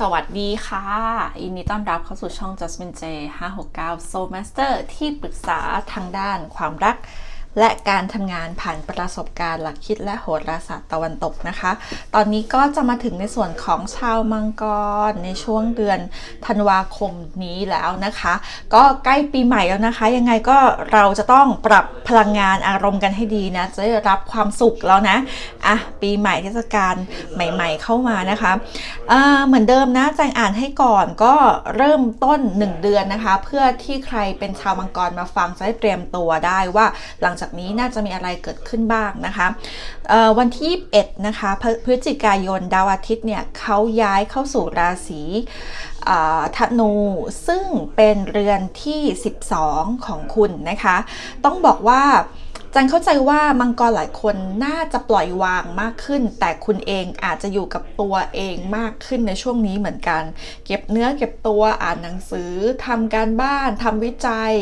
สวัสดีค่ะ ยินดีต้อนรับเข้าสู่ช่อง Jasmine J 569 Soul Master ที่ปรึกษาทางด้านความรัก และการทำงานผ่านประสบการณ์หลักคิดและโหราศาสตร์ตะวันตกนะคะ ตอนนี้ก็จะมาถึงในส่วนของชาวมังกรในช่วงเดือนธันวาคมนี้แล้วนะคะ ก็ใกล้ปีใหม่แล้วนะคะ ยังไงก็เราจะต้องปรับพลังงานอารมณ์กันให้ดีนะ จะได้รับความสุขแล้วนะอะปีใหม่เทศกาลใหม่ๆเข้ามานะคะเออเหมือนเดิมนะแจงอ่านให้ก่อนก็เริ่มต้น 1 เดือนนะคะ เพื่อที่ใครเป็นชาวมังกรมาฟังจะได้เตรียมตัวได้ว่าหลังจากนี้น่าจะมีอะไรเกิดขึ้นบ้างนะคะวันที่21นะคะพฤศจิกายนดาวอาทิตย์เนี่ยเขาย้ายเข้าสู่ราศีธนูซึ่งเป็นเรือนที่ 12 ของคุณนะคะ ต้องบอกว่า จันเข้าใจว่ามังกรหลายคนน่าจะปล่อยวางมากขึ้น แต่คุณเองอาจจะอยู่กับตัวเองมากขึ้นในช่วงนี้เหมือนกัน เก็บเนื้อเก็บตัวอ่านหนังสือทำการบ้านทำวิจัย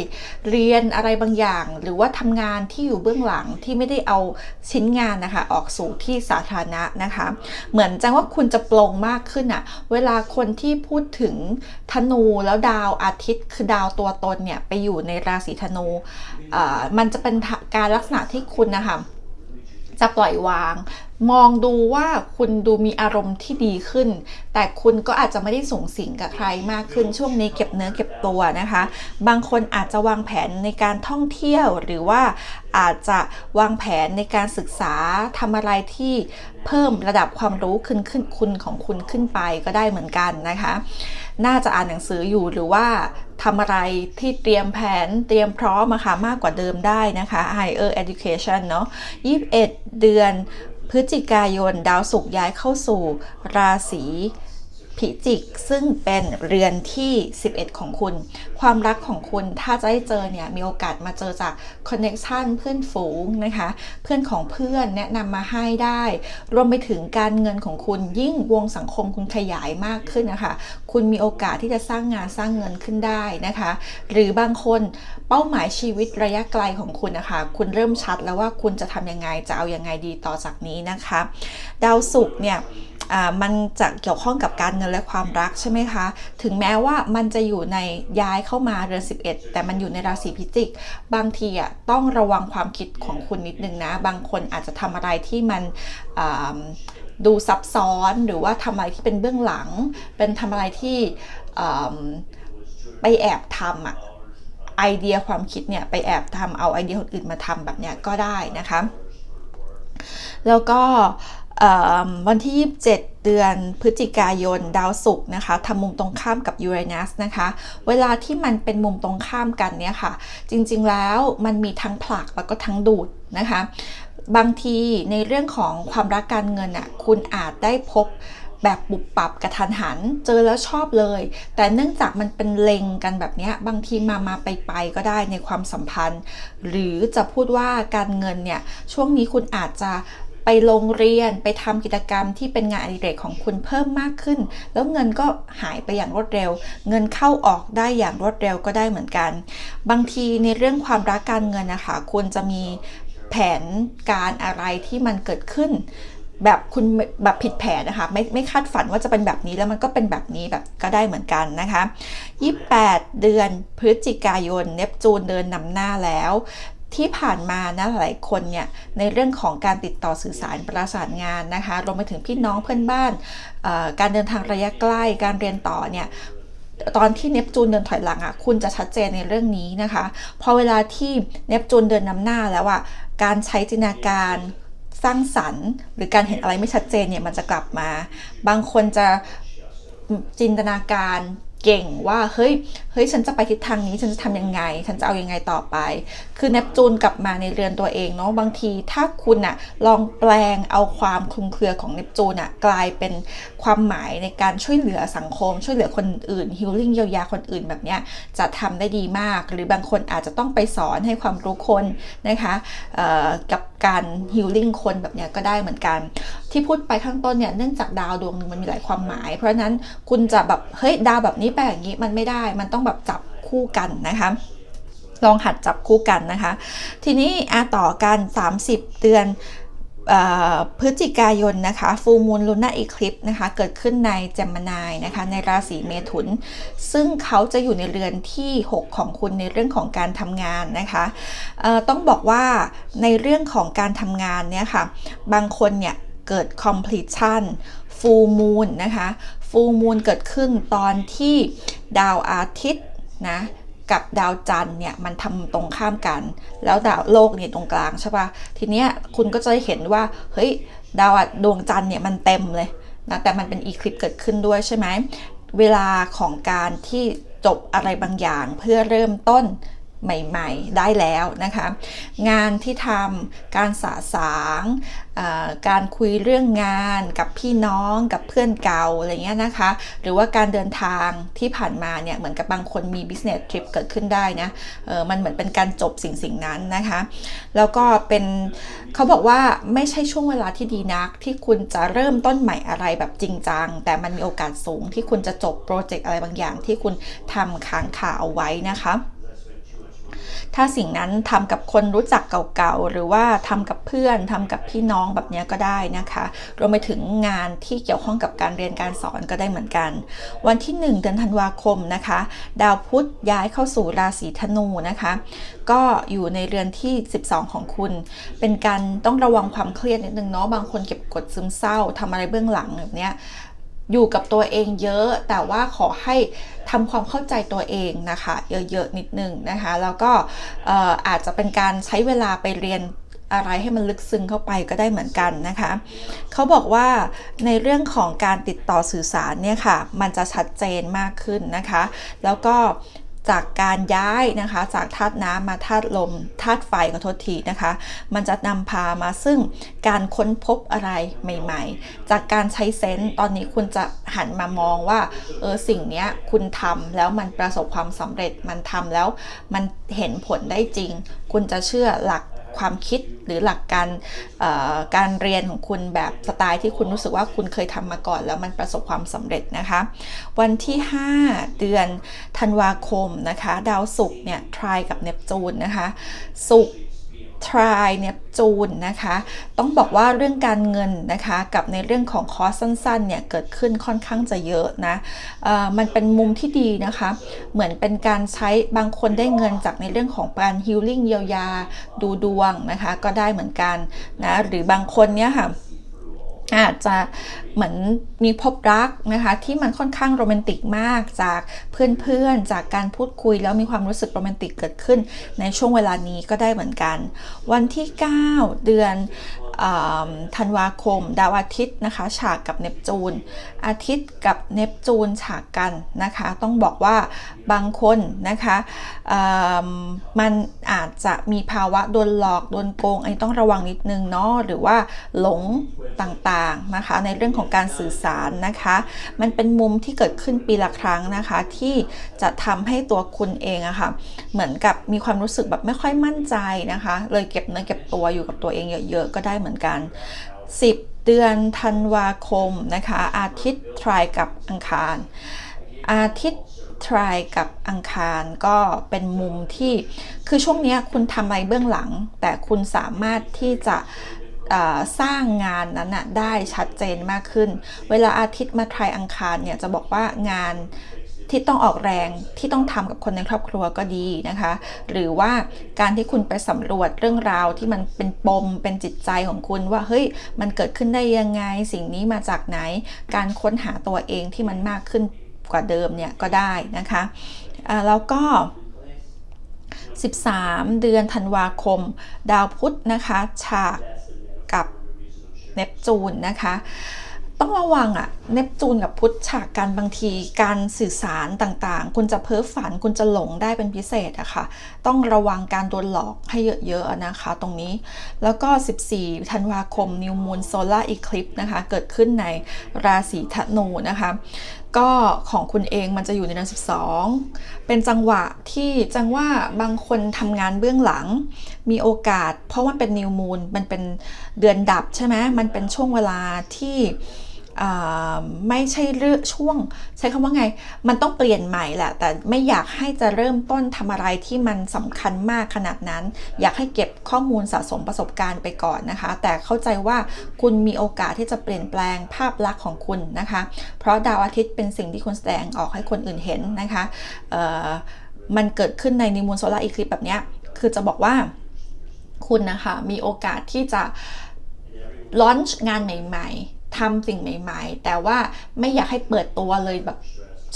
เรียนอะไรบางอย่าง หรือว่าทำงานที่อยู่เบื้องหลังที่ไม่ได้เอาชิ้นงานนะคะ ออกสู่ที่สาธารณะนะคะ เหมือนจังว่าคุณจะปลงมากขึ้นอะเวลาคนที่พูดถึงธนูแล้วดาวอาทิตย์คือดาวตัวตนเนี่ยไปอยู่ในราศีธนู มันจะเป็นการลักษณะที่คุณนะคะจะปล่อยวาง มองดูว่าคุณดูมีอารมณ์ที่ดีขึ้น แต่คุณก็อาจจะไม่ได้สูงสิงกับใครมากขึ้นช่วงนี้เก็บเนื้อเก็บตัวนะคะ บางคนอาจจะวางแผนในการท่องเที่ยวหรือว่าอาจจะวางแผนในการศึกษาทำอะไรที่เพิ่มระดับความรู้ขึ้นขึ้นคุณของคุณขึ้นไปก็ได้เหมือนกันนะคะ น่าจะอ่านหนังสืออยู่หรือว่าทำอะไรที่เตรียมแผนเตรียมพร้อมอะค่ะมากกว่าเดิมได้นะคะ higher education เนาะ21 เดือน พฤศจิกายนดาวศุกร์ย้ายเข้าสู่ราศีพิจิก ซึ่งเป็นเรือนที่ 11 ของคุณ ความรักของคุณถ้าจะได้เจอเนี่ยมีโอกาสมาเจอจากคอนเน c t ชันเพื่อนฝูงนะคะ เพื่อนของเพื่อนแนะนำมาให้ได้ รวมไปถึงการเงินของคุณยิ่งวงสังคมคุณขยายมากขึ้นนะคะ คุณมีโอกาสที่จะสร้างงานสร้างเงินขึ้นได้นะคะ หรือบางคนเป้าหมายชีวิตระยะไกลของคุณนะคะ คุณเริ่มชัดแล้วว่าคุณจะทำยังไงจะเอายังไงดีต่อจากนี้นะคะ ดาวศุกร์เนี่ยอ่ามันจะเกี่ยวข้องกับการเงินและความรักใช่ไหมคะ ถึงแม้ว่ามันจะอยู่ในย้ายเข้า้ามาเรือน11 แต่มันอยู่ในราศีพิจิก บางทีอะต้องระวังความคิดของคุณนิดนึงนะ บางคนอาจจะทำอะไรที่มันดูซับซ้อนหรือว่าทำอะไรที่เป็นเบื้องหลัง เป็นทำอะไรที่ไปแอบทำอะไอเดียความคิดเนี่ยไปแอบทำเอาไอเดียคนอื่นมาทำแบบเนี้ยก็ได้นะคะ แล้วก็ วันที่ 27 เดือนพฤศจิกายนดาวศุกร์นะคะทำมุมตรงข้ามกับยูเรนัสนะคะ เวลาที่มันเป็นมุมตรงข้ามกันเนี่ยค่ะ จริงๆแล้วมันมีทั้งผลักแล้วก็ทั้งดูดนะคะ บางทีในเรื่องของความรักการเงินอะคุณอาจได้พบแบบปุบปับกระทันหัน เจอแล้วชอบเลย แต่เนื่องจากมันเป็นเลงกันแบบนี้บางทีมามาไปไปก็ได้ในความสัมพันธ์ หรือจะพูดว่าการเงินเนี่ยช่วงนี้คุณอาจจะ ไปโรงเรียนไปทำกิจกรรมที่เป็นงานอดิเรกของคุณเพิ่มมากขึ้น แล้วเงินก็หายไปอย่างรวดเร็ว เงินเข้าออกได้อย่างรวดเร็วก็ได้เหมือนกัน บางทีในเรื่องความรักการเงินนะคะคุณจะมีแผนการอะไรที่มันเกิดขึ้นแบบคุณแบบผิดแผนนะคะไม่ไม่คาดฝันว่าจะเป็นแบบนี้แล้วมันก็เป็นแบบนี้แบบก็ได้เหมือนกันนะคะ 28 เดือนพฤศจิกายนเนปจูนเดินนำหน้าแล้ว ที่ผ่านมานะหลายคนเนี่ยในเรื่องของการติดต่อสื่อสารประสานงานนะคะรวมไปถึงพี่น้องเพื่อนบ้าน การเดินทางระยะใกล้การเรียนต่อเนี่ยตอนที่เนปจูนเดินถอยหลังอะคุณจะชัดเจนในเรื่องนี้นะคะ พอเวลาที่เนปจูนเดินนำหน้าแล้วอะการใช้จินตนาการสร้างสรรค์ หรือการเห็นอะไรไม่ชัดเจนเนี่ยมันจะกลับมา บางคนจะจินตนาการ เก่งว่าเฮ้ยเฮ้ยฉันจะไปทิศทางนี้ฉันจะทำยังไง ฉันจะเอายังไงต่อไป คือเนปจูนกลับมาในเรือนตัวเองเนาะบางทีถ้าคุณอะลองแปลงเอาความคลุมเครือของเนปจูนอะกลายเป็นความหมายในการช่วยเหลือสังคม ช่วยเหลือคนอื่นฮิลลิ่งเยียวยาคนอื่นแบบเนี้ยจะทำได้ดีมาก หรือบางคนอาจจะต้องไปสอนให้ความรู้คนนะคะเอ่อกับ การฮิลลิ่งคนแบบเนี้ยก็ได้เหมือนกัน ที่พูดไปข้างต้นเนี่ยเนื่องจากดาวดวงหนึ่งมันมีหลายความหมาย เพราะนั้นคุณจะแบบเฮ้ยดาวแบบนี้แปลอย่างนี้มันไม่ได้ มันต้องแบบจับคู่กันนะคะลองหัดจับคู่กันนะคะ ทีนี้อาต่อกัน 30 เดือนเอ่อ พฤศจิกายนนะคะฟูมูลลุน่าอีคลิปนะคะเกิดขึ้นในเจมนายนะคะในราศีเมถุน ซึ่งเขาจะอยู่ในเรือนที่ 6 ของคุณในเรื่องของการทำงานนะคะต้องบอกว่าในเรื่องของการทำงานเนี่ยค่ะบางคนเนี่ยเกิด completion full moon นะคะ full moon เกิดขึ้นตอนที่ดาวอาทิตย์นะ กับดาวจันทร์เนี่ยมันทำตรงข้ามกัน แล้วดาวโลกเนี่ยตรงกลางใช่ปะทีเนี้ยคุณก็จะเห็นว่าเฮ้ยดาวดวงจันทร์เนี่ยมันเต็มเลยนะแต่มันเป็นอีคลิปเกิดขึ้นด้วยใช่ไหมเวลาของการที่จบอะไรบางอย่างเพื่อเริ่มต้น ใหม่ๆ ได้แล้วนะคะ งานที่ทำการสะสางการคุยเรื่องงานกับพี่น้องกับเพื่อนเก่าอะไรเงี้ยนะคะ หรือว่าการเดินทางที่ผ่านมาเนี่ยเหมือนกับบางคนมี business trip เกิดขึ้นได้นะเออมันเหมือนเป็นการจบสิ่งสิ่งนั้นนะคะ แล้วก็เป็นเขาบอกว่าไม่ใช่ช่วงเวลาที่ดีนัก ที่คุณจะเริ่มต้นใหม่อะไรแบบจริงจัง แต่มันมีโอกาสสูงที่คุณจะจบโปรเจกต์อะไรบางอย่างที่คุณทำค้างคาเอาไว้นะคะ ถ้าสิ่งนั้นทำกับคนรู้จักเก่าๆ หรือว่าทำกับเพื่อนทำกับพี่น้องแบบนี้ก็ได้นะคะ รวมไปถึงงานที่เกี่ยวข้องกับการเรียนการสอนก็ได้เหมือนกัน วันที่ 1 เดือนธันวาคมนะคะ ดาวพุธย้ายเข้าสู่ราศีธนูนะคะ ก็อยู่ในเรือนที่ 12 ของคุณ เป็นการต้องระวังความเครียดนิดนึงเนาะบางคนเก็บกดซึมเศร้าทำอะไรเบื้องหลังแบบเนี้ย อยู่กับตัวเองเยอะ แต่ว่าขอให้ทำความเข้าใจตัวเองนะคะ เยอะๆนิดนึงนะคะ แล้วก็อาจจะเป็นการใช้เวลาไปเรียนอะไรให้มันลึกซึ้งเข้าไปก็ได้เหมือนกันนะคะ เขาบอกว่าในเรื่องของการติดต่อสื่อสารเนี่ยค่ะ มันจะชัดเจนมากขึ้นนะคะ แล้วก็ จากการย้ายนะคะ จากธาตุน้ำมาธาตุลมธาตุไฟขอโทษทีนะคะ มันจะนำพามาซึ่งการค้นพบอะไรใหม่ ๆ จากการใช้เซนต์ตอนนี้คุณจะหันมามองว่าเออสิ่งนี้คุณทำแล้วมันประสบความสำเร็จมันทำแล้วมันเห็นผลได้จริง คุณจะเชื่อหลัก ความคิดหรือหลักการการเรียนของคุณแบบสไตล์ที่คุณรู้สึกว่าคุณเคยทำมาก่อน แล้วมันประสบความสำเร็จนะคะ วันที่ 5 เดือนธันวาคมนะคะ ดาวศุกร์เนี่ยทรายกับเนปจูนนะคะศุกร์ ทรายเนี่ยจูนนะคะ ต้องบอกว่าเรื่องการเงินนะคะ กับในเรื่องของคอร์สสั้นๆเนี่ยเกิดขึ้นค่อนข้างจะเยอะนะเอ่อมันเป็นมุมที่ดีนะคะ เหมือนเป็นการใช้บางคนได้เงินจากในเรื่องของการฮิลลิ่งเยียวยาดูดวงนะคะ ก็ได้เหมือนกันนะหรือบางคนเนี่ยค่ะ อาจจะเหมือนมีพบรักนะคะที่มันค่อนข้างโรแมนติกมากจากเพื่อนๆ จากการพูดคุยแล้วมีความรู้สึกโรแมนติกเกิดขึ้นในช่วงเวลานี้ก็ได้เหมือนกัน วันที่ 9 เดือน ธันวาคม ดาวอาทิตย์นะคะ ฉากกับเนปจูน อาทิตย์กับเนปจูนฉากกันนะคะ ต้องบอกว่าบางคนนะคะมันอาจจะมีภาวะโดนหลอกโดนโกงอันนี้ต้องระวังนิดนึงเนาะหรือว่าหลงต่างๆนะคะ ในเรื่องของการสื่อสารนะคะ มันเป็นมุมที่เกิดขึ้นปีละครั้งนะคะ ที่จะทำให้ตัวคุณเองอะค่ะเหมือนกับมีความรู้สึกแบบไม่ค่อยมั่นใจนะคะ เลยเก็บเนื้อเก็บตัวอยู่กับตัวเองเยอะๆก็ได้เหมือนกัน 10 เดือนธันวาคมนะคะ อาทิตย์ทรายกับอังคาร อาทิตย์ทรายกับอังคารก็เป็นมุมที่คือช่วงนี้คุณทำอะไรเบื้องหลัง แต่คุณสามารถที่จะสร้างงานนั้นนะได้ชัดเจนมากขึ้น เวลาอาทิตย์มาทรายอังคารเนี่ยจะบอกว่างาน ที่ต้องออกแรงที่ต้องทำกับคนในครอบครัวก็ดีนะคะ หรือว่าการที่คุณไปสำรวจเรื่องราวที่มันเป็นปมเป็นจิตใจของคุณว่าเฮ้ยมันเกิดขึ้นได้ยังไง สิ่งนี้มาจากไหน การค้นหาตัวเองที่มันมากขึ้นกว่าเดิมเนี่ยก็ได้นะคะแล้วก็ 13 เดือนธันวาคม ดาวพุธนะคะ ฉากกับเนปจูนนะคะ ต้องระวังอะเนปจูนกับพุธฉากกันบางทีการสื่อสารต่างๆ คุณจะเพ้อฝันคุณจะหลงได้เป็นพิเศษอะค่ะ ต้องระวังการโดนหลอกให้เยอะๆนะคะ ตรงนี้ แล้วก็ 14 ธันวาคมนิวมูลโซล่าอีคลิปนะคะ เกิดขึ้นในราศีธนูนะคะ ก็ของคุณเองมันจะอยู่ในเดือน12 เป็นจังหวะที่จังว่าบางคนทำงานเบื้องหลัง มีโอกาส เพราะว่าเป็นนิวมูนมันเป็นเดือนดับใช่ไหมมันเป็นช่วงเวลาที่ ไม่ใช่เรื่องช่วง ใช้คำว่าไง มันต้องเปลี่ยนใหม่แหละ แต่ไม่อยากให้จะเริ่มต้นทำอะไรที่มันสำคัญมากขนาดนั้น อยากให้เก็บข้อมูลสะสมประสบการณ์ไปก่อนนะคะ แต่เข้าใจว่าคุณมีโอกาสที่จะเปลี่ยนแปลงภาพลักษณ์ของคุณนะคะ เพราะดาวอาทิตย์เป็นสิ่งที่คุณแสดงออกให้คนอื่นเห็นนะคะมันเกิดขึ้นในนิมูลโซลาร์อีคลิปแบบนี้คือจะบอกว่าคุณนะคะมีโอกาสที่จะลอนช์งานใหม่ ๆ ทำสิ่งใหม่ ๆ แต่ว่าไม่อยากให้เปิดตัวเลยแบบ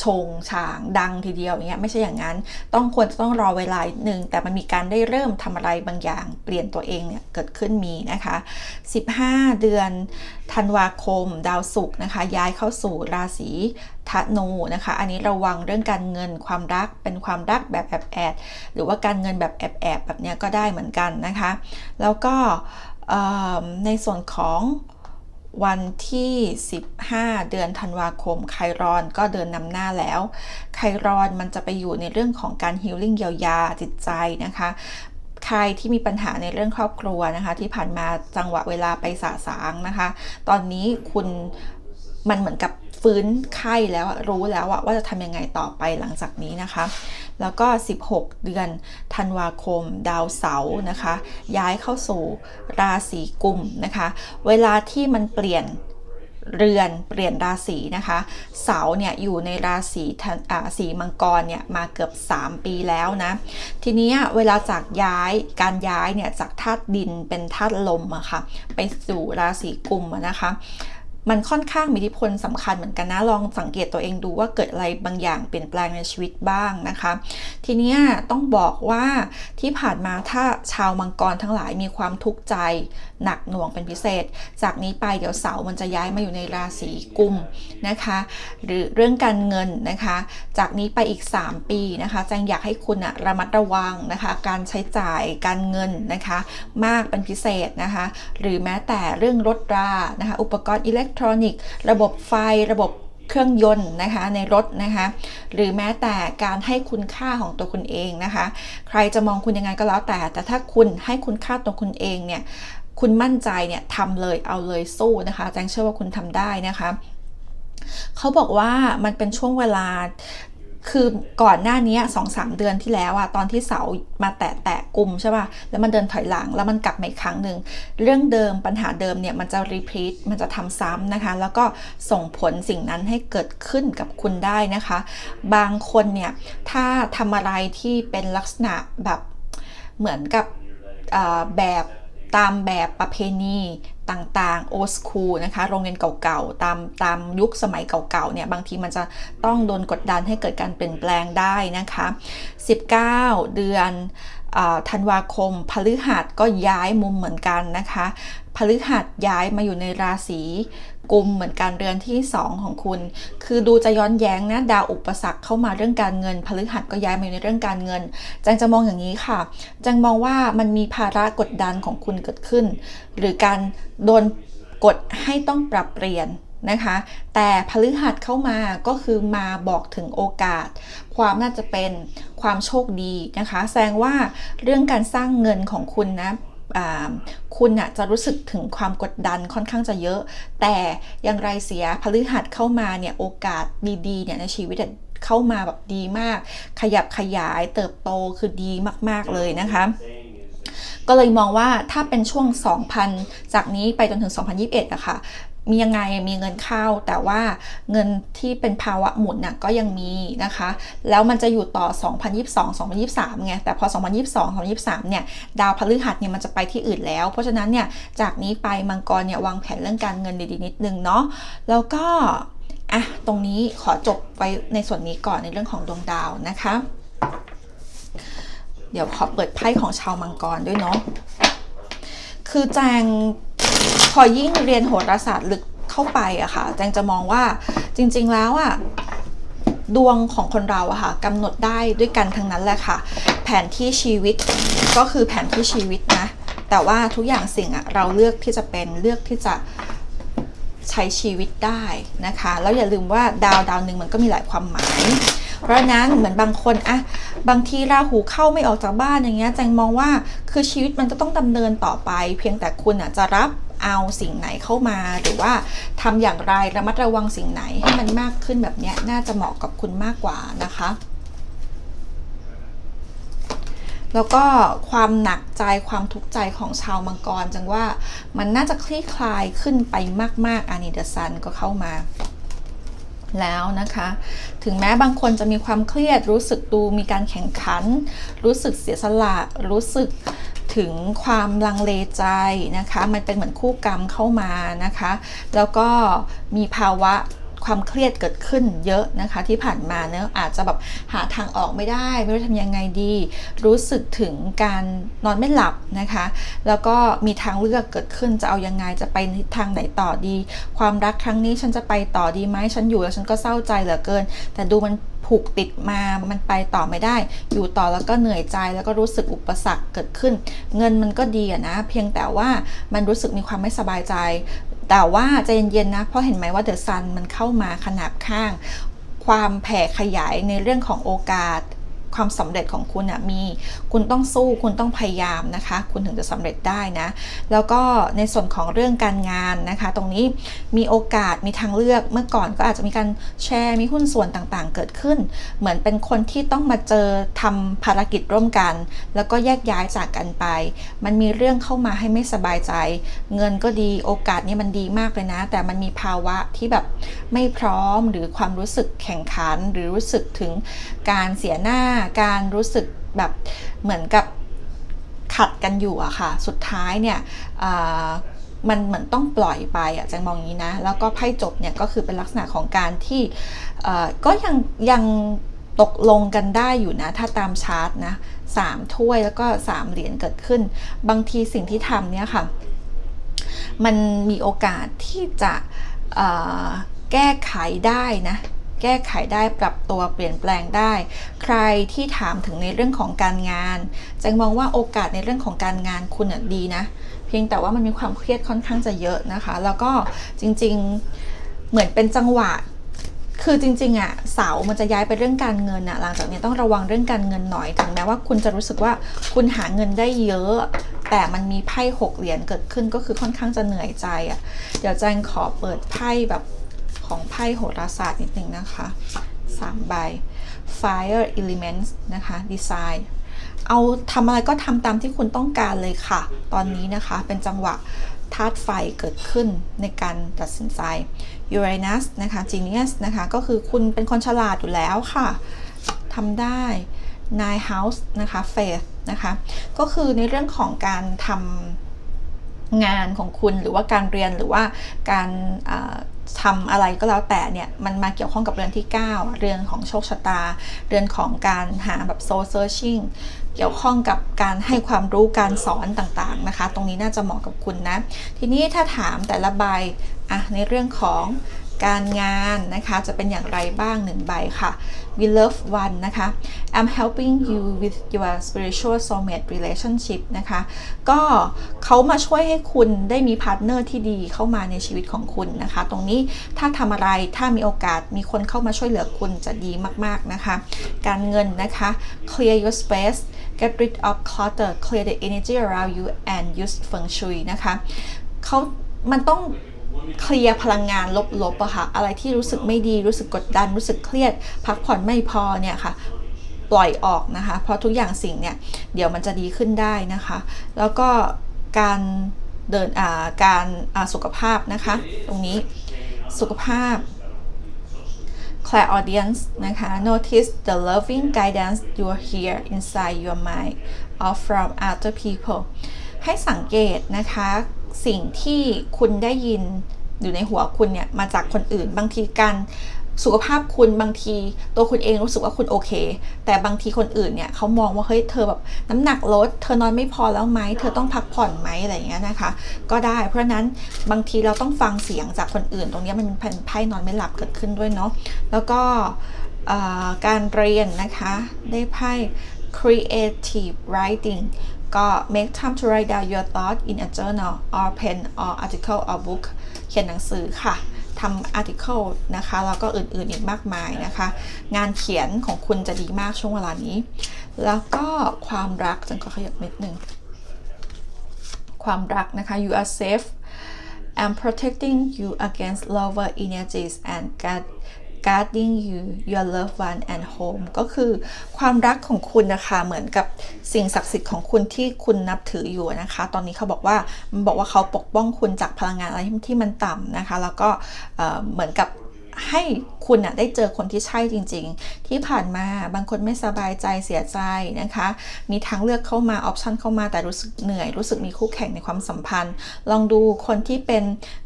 ชงฉางดังทีเดียวอย่างเงี้ยไม่ใช่อย่างนั้น ต้องควรจะต้องรอเวลาหนึ่งแต่มันมีการได้เริ่มทำอะไรบางอย่าง เปลี่ยนตัวเองเนี่ยเกิดขึ้นมีนะคะ 15 เดือนธันวาคม ดาวศุกร์นะคะ ย้ายเข้าสู่ราศีธนูนะคะ อันนี้ระวังเรื่องการเงินความรักเป็นความรักแบบแอบแอบหรือว่าการเงินแบบแอบแอบแบบเนี้ยก็ได้เหมือนกันนะคะ แล้วก็ในส่วนของ วันที่ 15 เดือนธันวาคม ไครอนก็เดินนำหน้าแล้ว ไครอนมันจะไปอยู่ในเรื่องของการฮิลลิ่งเยียวยาจิตใจนะคะ ใครที่มีปัญหาในเรื่องครอบครัวนะคะ ที่ผ่านมาจังหวะเวลาไปสะสางนะคะ ตอนนี้คุณมันเหมือนกับ ฟื้นไข้แล้วรู้แล้วว่าจะทำยังไงต่อไปหลังจากนี้นะคะ แล้วก็ 16 เดือนธันวาคม ดาวเสาร์นะคะ ย้ายเข้าสู่ราศีกุมนะคะ เวลาที่มันเปลี่ยนเรือนเปลี่ยนราศีนะคะ เสาเนี่ยอยู่ในราศีสีมังกรเนี่ยมาเกือบ 3 ปีแล้วนะ ทีนี้เวลาจากย้ายการย้ายเนี่ยจากธาตุดินเป็นธาตุลมอะค่ะไปสู่ราศีกุมนะคะ มันค่อนข้างมีอิทธิพลสำคัญเหมือนกันนะ ลองสังเกตตัวเองดูว่าเกิดอะไรบางอย่างเปลี่ยนแปลงในชีวิตบ้างนะคะ ทีนี้ต้องบอกว่าที่ผ่านมาถ้าชาวมังกรทั้งหลายมีความทุกข์ใจหนักหน่วงเป็นพิเศษ จากนี้ไปเดี๋ยวเสาร์มันจะย้ายมาอยู่ในราศีกุมนะคะ หรือเรื่องการเงินนะคะ จากนี้ไปอีก 3 ปีนะคะแจงอยากให้คุณอะระมัดระวังนะคะ การใช้จ่ายการเงินนะคะ มากเป็นพิเศษนะคะ หรือแม้แต่เรื่องรถรานะคะ อุปกรณ์อิเล็กทรอนิกส์ ระบบไฟ ระบบเครื่องยนต์นะคะในรถนะคะ หรือแม้แต่การให้คุณค่าของตัวคุณเองนะคะ ใครจะมองคุณยังไงก็แล้วแต่ แต่ถ้าคุณให้คุณค่าตัวคุณเองเนี่ย คุณมั่นใจเนี่ยทำเลยเอาเลยสู้นะคะแจงเชื่อว่าคุณทำได้นะคะเขาบอกว่ามันเป็นช่วงเวลา คือก่อนหน้านี้สองสามเดือนที่แล้วอะตอนที่เสามาแตะแตะกลุ่มใช่ป่ะแล้วมันเดินถอยหลังแล้วมันกลับมาอีกครั้งหนึ่งเรื่องเดิมปัญหาเดิมเนี่ยมันจะรีพีทมันจะทำซ้ำนะคะ แล้วก็ส่งผลสิ่งนั้นให้เกิดขึ้นกับคุณได้นะคะ บางคนเนี่ยถ้าทำอะไรที่เป็นลักษณะแบบเหมือนกับแบบตามแบบประเพณี ต่างๆโอสคูลนะคะโรงเรียนเก่าๆ ตามตามยุคสมัยเก่าๆเนี่ยบางทีมันจะต้องโดนกดดันให้เกิดการเปลี่ยนแปลงได้นะคะ 19 เดือนธันวาคมพฤหัสก็ย้ายมุมเหมือนกันนะคะพฤหัสย้ายมาอยู่ในราศี กุมเหมือนกันเรือนที่ 2 ของคุณ คือดูจะย้อนแย้งนะดาวอุปสรรคเข้ามาเรื่องการเงินพฤหัสก็ย้ายมาอยู่ในเรื่องการเงิน จังจะมองอย่างนี้ค่ะ จังมองว่ามันมีภาระกดดันของคุณเกิดขึ้น หรือการโดนกดให้ต้องปรับเปลี่ยนนะคะ แต่พฤหัสเข้ามาก็คือมาบอกถึงโอกาส ความน่าจะเป็นความโชคดีนะคะ แสดงว่าเรื่องการสร้างเงินของคุณนะ คุณน่ะจะรู้สึกถึงความกดดันค่อนข้างจะเยอะ แต่อย่างไรเสียพฤหัสเข้ามาเนี่ยโอกาสดีๆเนี่ยในชีวิตอะเข้ามาแบบดีมาก ขยับขยายเติบโตคือดีมาก ๆเลยนะคะก็เลยมองว่าถ้าเป็นช่วง 2,000 จากนี้ไปจนถึง 2021อะค่ะ มียังไงมีเงินเข้า แต่ว่าเงินที่เป็นภาวะหมุนน่ะก็ยังมีนะคะ แล้วมันจะอยู่ต่อ 2022 2023ไงแต่พอ 2022 2023เนี่ยดาวพฤหัสเนี่ยมันจะไปที่อื่นแล้ว เพราะฉะนั้นเนี่ยจากนี้ไปมังกรเนี่ยวางแผนเรื่องการเงินดีๆนิดนึงเนาะแล้วก็อะตรงนี้ขอจบไว้ในส่วนนี้ก่อนในเรื่องของดวงดาวนะคะ เดี๋ยวขอเปิดไพ่ของชาวมังกรด้วยเนาะคือแจง พอยิ่งเรียนโหราศาสตร์ลึกเข้าไปอะค่ะแจงจะมองว่าจริง ๆแล้วอะดวงของคนเราอะค่ะกำหนดได้ด้วยกันทั้งนั้นแหละค่ะ แผนที่ชีวิตก็คือแผนที่ชีวิตนะ แต่ว่าทุกอย่างสิ่งอะเราเลือกที่จะเป็นเลือกที่จะใช้ชีวิตได้นะคะ แล้วอย่าลืมว่าดาวดาวหนึ่งมันก็มีหลายความหมาย เพราะนั้นเหมือนบางคนอะบางทีราหูเข้าไม่ออกจากบ้านอย่างเงี้ยแจงมองว่าคือชีวิตมันจะต้องดำเนินต่อไป เพียงแต่คุณอะจะรับ เอาสิ่งไหนเข้ามา หรือว่าทำอย่างไรระมัดระวังสิ่งไหนให้มันมากขึ้นแบบนี้น่าจะเหมาะกับคุณมากกว่านะคะ แล้วก็ความหนักใจความทุกข์ใจของชาวมังกรจังว่ามันน่าจะคลี่คลายขึ้นไปมากๆอานิเดซันก็เข้ามาแล้วนะคะ ถึงแม้บางคนจะมีความเครียด รู้สึกดูมีการแข่งขัน รู้สึกเสียสละ รู้สึก ถึงความลังเลใจนะคะ มันเป็นเหมือนคู่กรรมเข้ามานะคะ แล้วก็มีภาวะ ความเครียดเกิดขึ้นเยอะนะคะที่ผ่านมาเนอะอาจจะแบบหาทางออกไม่ได้ ไม่รู้ทำยังไงดี รู้สึกถึงการนอนไม่หลับนะคะ แล้วก็มีทางเลือกเกิดขึ้นจะเอายังไงจะไปทิศทางไหนต่อดี ความรักครั้งนี้ฉันจะไปต่อดีไหมฉันอยู่แล้วฉันก็เศร้าใจเหลือเกิน แต่ดูมันผูกติดมา มันไปต่อไม่ได้ อยู่ต่อแล้วก็เหนื่อยใจ แล้วก็รู้สึกอุปสรรคเกิดขึ้น เงินมันก็ดีอะนะ เพียงแต่ว่ามันรู้สึกมีความไม่สบายใจ แต่ว่าใจเย็นๆนะ เพราะเห็นไหมว่าเดอะซันมันเข้ามาขนาบข้าง ความแผ่ขยายในเรื่องของโอกาส ความสำเร็จของคุณอะมี คุณต้องสู้คุณต้องพยายามนะคะ คุณถึงจะสำเร็จได้นะ แล้วก็ในส่วนของเรื่องการงานนะคะ ตรงนี้มีโอกาสมีทางเลือกเมื่อก่อนก็อาจจะมีการแชร์มีหุ้นส่วนต่างๆ เกิดขึ้น เหมือนเป็นคนที่ต้องมาเจอทำภารกิจร่วมกัน แล้วก็แยกย้ายจากกันไป มันมีเรื่องเข้ามาให้ไม่สบายใจ เงินก็ดีโอกาสนี้มันดีมากเลยนะ แต่มันมีภาวะที่แบบไม่พร้อมหรือความรู้สึกแข่งขันหรือรู้สึกถึงการเสียหน้าการรู้สึกแบบเหมือนกับขัดกันอยู่อะค่ะ สุดท้ายเนี่ยมันเหมือนต้องปล่อยไปอะจังมองงนี้นะ แล้วก็ไพ่จบเนี่ยก็คือเป็นลักษณะของการที่ก็ยังยังตกลงกันได้อยู่นะ ถ้าตามชาร์ตนะสามถ้วยแล้วก็สามเหรียญเกิดขึ้น บางทีสิ่งที่ทำเนี่ยค่ะ มันมีโอกาสที่จะแก้ไขได้นะ แก้ไขได้ปรับตัวเปลี่ยนแปลงได้ ใครที่ถามถึงในเรื่องของการงานจงมองว่าโอกาสในเรื่องของการงานคุณดีนะ เพียงแต่ว่ามันมีความเครียดค่อนข้างจะเยอะนะคะ แล้วก็จริงๆเหมือนเป็นจังหวะคือจริงๆอะเสา มันจะย้ายไปเรื่องการเงินอะหลังจากนี้ต้องระวังเรื่องการเงินหน่อย ถึงแม้ว่าคุณจะรู้สึกว่าคุณหาเงินได้เยอะ แต่มันมีไพ่หกเหรียญเกิดขึ้นก็คือค่อนข้างจะเหนื่อยใจอะเดี๋ยวแจงขอเปิดไพ่แบบ ของไพ่โหราศาสตร์นิดนึงนะคะ3ใบ Fire Elements นะคะ Design เอาทำอะไรก็ทำตามที่คุณต้องการเลยค่ะ ตอนนี้นะคะเป็นจังหวะธาตุไฟเกิดขึ้นในการตัดสินใจ Uranus นะคะ Genius นะคะ ก็คือคุณเป็นคนฉลาดอยู่แล้วค่ะทำได้ Nine House นะคะ Faith นะคะ ก็คือในเรื่องของการทำ งานของคุณหรือว่าการเรียนหรือว่าการทำอะไรก็แล้วแต่เนี่ยมันมาเกี่ยวข้องกับเรือนที่ 9 เรือนของโชคชะตา เรือนของการหาแบบ soul searching เกี่ยวข้องกับการให้ความรู้การสอนต่างๆนะคะ ตรงนี้น่าจะเหมาะกับคุณนะ ทีนี้ถ้าถามแต่ละใบอะในเรื่องของการงานนะคะจะเป็นอย่างไรบ้างหนึ่งใบค่ะ we love one นะคะ I'm helping you with your spiritual soulmate relationship นะคะ ก็เขามาช่วยให้คุณได้มีพาร์ทเนอร์ที่ดีเข้ามาในชีวิตของคุณนะคะ ตรงนี้ถ้าทำอะไรถ้ามีโอกาสมีคนเข้ามาช่วยเหลือคุณจะดีมากๆนะคะ การเงินนะคะ clear your space get rid of clutter clear the energy around you and use feng shui นะคะเขามันต้อง เคลียร์พลังงานลบๆอะค่ะ อะไรที่รู้สึกไม่ดีรู้สึกกดดัน รู้สึกเครียด พักผ่อนไม่พอเนี่ยค่ะ ปล่อยออกนะคะ เพราะทุกอย่างสิ่งเนี่ย เดี๋ยวมันจะดีขึ้นได้นะคะ แล้วก็การเดินอ่าการอ่าสุขภาพนะคะ ตรงนี้สุขภาพ clairaudience นะคะ notice the loving guidance you hear inside your mind or from other people ให้สังเกตนะคะ สิ่งที่คุณได้ยินอยู่ในหัวคุณเนี่ยมาจากคนอื่น บางทีการสุขภาพคุณบางทีตัวคุณเองรู้สึกว่าคุณโอเค แต่บางทีคนอื่นเนี่ยเขามองว่าเฮ้ยเธอแบบน้ำหนักลด เธอนอนไม่พอแล้วไหมเธอต้องพักผ่อนไหมอะไรเงี้ยนะคะ ก็ได้ เพราะนั้นบางทีเราต้องฟังเสียงจากคนอื่น ตรงนี้มันเป็นไพ่นอนไม่หลับเกิดขึ้นด้วยเนาะแล้วก็การเรียนนะคะได้ไพ่ creative writing ก็ make time to write down your thoughts in a journal or pen or article or book เขียนหนังสือค่ะทำ article นะคะ แล้วก็อื่นๆอีกมากมายนะคะ งานเขียนของคุณจะดีมากช่วงเวลานี้ แล้วก็ความรักจังก็ขยับนิดนึงความรักนะคะ you are safe I'm protecting you against lower energies and guard guarding you your loved one and home ก็คือความรักของคุณนะคะเหมือนกับสิ่งศักดิ์สิทธิ์ของคุณที่คุณนับถืออยู่นะคะ ตอนนี้เขาบอกว่ามันบอกว่าเขาปกป้องคุณจากพลังงานอะไรที่มันต่ำนะคะ แล้วก็เหมือนกับให้คุณอะได้เจอคนที่ใช่จริง ๆ ที่ผ่านมาบางคนไม่สบายใจเสียใจนะคะ มีทางเลือกเข้ามาออปชันเข้ามาแต่รู้สึกเหนื่อยรู้สึกมีคู่แข่งในความสัมพันธ์ ลองดูคนที่เป็น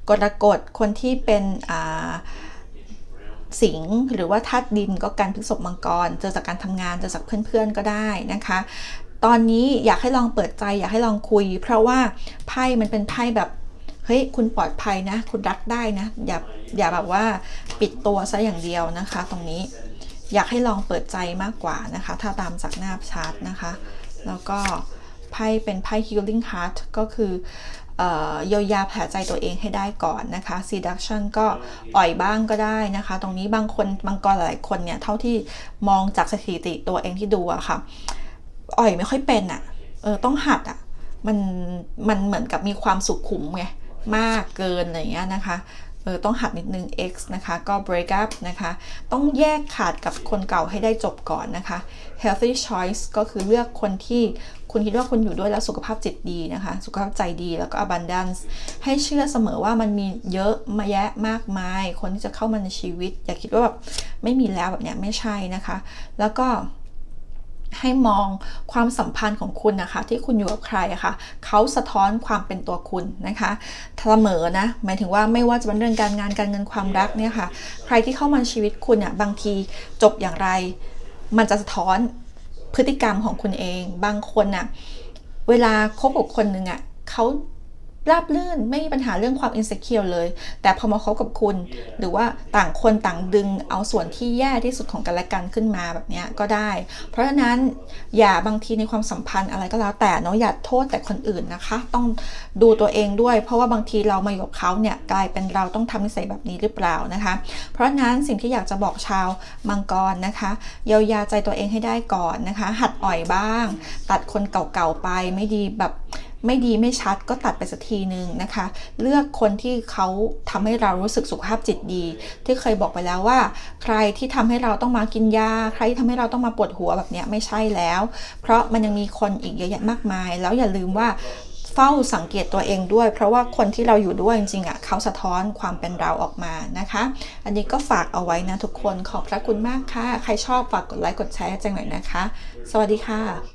กรกฎคนที่เป็นอ่า สิงห์หรือว่าธาตุดินก็การพฤษภมังกร เจอจากการทำงานเจอจากเพื่อนๆก็ได้นะคะ ตอนนี้อยากให้ลองเปิดใจ อยากให้ลองคุย เพราะว่าไพ่มันเป็นไพ่แบบเฮ้ยคุณปลอดภัยนะ คุณรักได้นะ อย่าอย่าแบบว่าปิดตัวซะอย่างเดียวนะคะ ตรงนี้อยากให้ลองเปิดใจมากกว่านะคะ ถ้าตามจากหน้าชาร์ตนะคะ แล้วก็ไพ่เป็นไพ่ healing heart ก็คือ เอ่อเยียวยาแผลใจตัวเองให้ได้ก่อนนะคะ seduction ก็อ่อยบ้างก็ได้นะคะ ตรงนี้บางคนบางกรหลายคนเนี่ย เท่าที่มองจากสถิติตัวเองที่ดูอะค่ะ อ่อยไม่ค่อยเป็นอะเออต้องหัดอะมันมันเหมือนกับมีความสุขขุมไงมากเกินอะไรอย่างเงี้ยนะคะ เออต้องหัดนิดนึง X นะคะก็ break up นะคะ ต้องแยกขาดกับคนเก่าให้ได้จบก่อนนะคะ healthy choice ก็คือเลือกคนที่คุณคิดว่าคุณอยู่ด้วยแล้วสุขภาพจิตดีนะคะ สุขภาพใจดีแล้วก็ abundance ให้เชื่อเสมอว่ามันมีเยอะมาแยะมากมาย คนที่จะเข้ามาในชีวิต อย่าคิดว่าแบบไม่มีแล้วแบบเนี้ยไม่ใช่นะคะ แล้วก็ ให้มองความสัมพันธ์ของคุณนะคะ ที่คุณอยู่กับใครอะคะ่ะเขาสะท้อนความเป็นตัวคุณนะคะเสมอนะหมายถึงว่าไม่ว่าจะเป็นเรื่องการงานการเงินความรักเนี่ยค่ะ ใครที่เข้ามาในชีวิตคุณเนี่ยบางทีจบอย่างไร มันจะสะท้อนพฤติกรรมของคุณเอง บางคนน่ะเวลาคบกับคนหนึ่งอะ่ะเขา ราบลื่นไม่มีปัญหาเรื่องความอิน e เคียวเลย แต่พอมาคบกับคุณ หรือว่าต่างคนต่างดึงเอาส่วนที่แย่ที่สุดของกันและกันขึ้นมาแบบเนี้ยก็ได้ เพราะฉะนั้นอย่าบางทีในความสัมพันธ์อะไรก็แล้วแต่เนาะอย่าโทษแต่คนอื่นนะคะ ต้องดูตัวเองด้วย เพราะว่าบางทีเรามาอยู่กับเขาเนี่ยกลายเป็นเราต้องทำนิสัยแบบนี้หรือเปล่านะคะ เพราะฉะนั้นสิ่งที่อยากจะบอกชาวมังกรนะคะเยียวยาใจตัวเองให้ได้ก่อนนะคะ หัดอ่อยบ้าง ตัดคนเก่าๆไปไม่ดีแบบ ไม่ดีไม่ชัดก็ตัดไปสักทีหนึ่งนะคะ เลือกคนที่เขาทำให้เรารู้สึกสุขภาพจิตดี ที่เคยบอกไปแล้วว่า ใครที่ทำให้เราต้องมากินยา ใครที่ทำให้เราต้องมาปวดหัวแบบเนี้ยไม่ใช่แล้ว เพราะมันยังมีคนอีกเยอะแยะมากมาย แล้วอย่าลืมว่าเฝ้าสังเกตตัวเองด้วย เพราะว่าคนที่เราอยู่ด้วยจริงๆอะเขาสะท้อนความเป็นเราออกมานะคะ อันนี้ก็ฝากเอาไว้นะทุกคนขอบพระคุณมากค่ะ ใครชอบฝากกดไลค์กดแชร์ให้จังหน่อยนะคะ สวัสดีค่ะ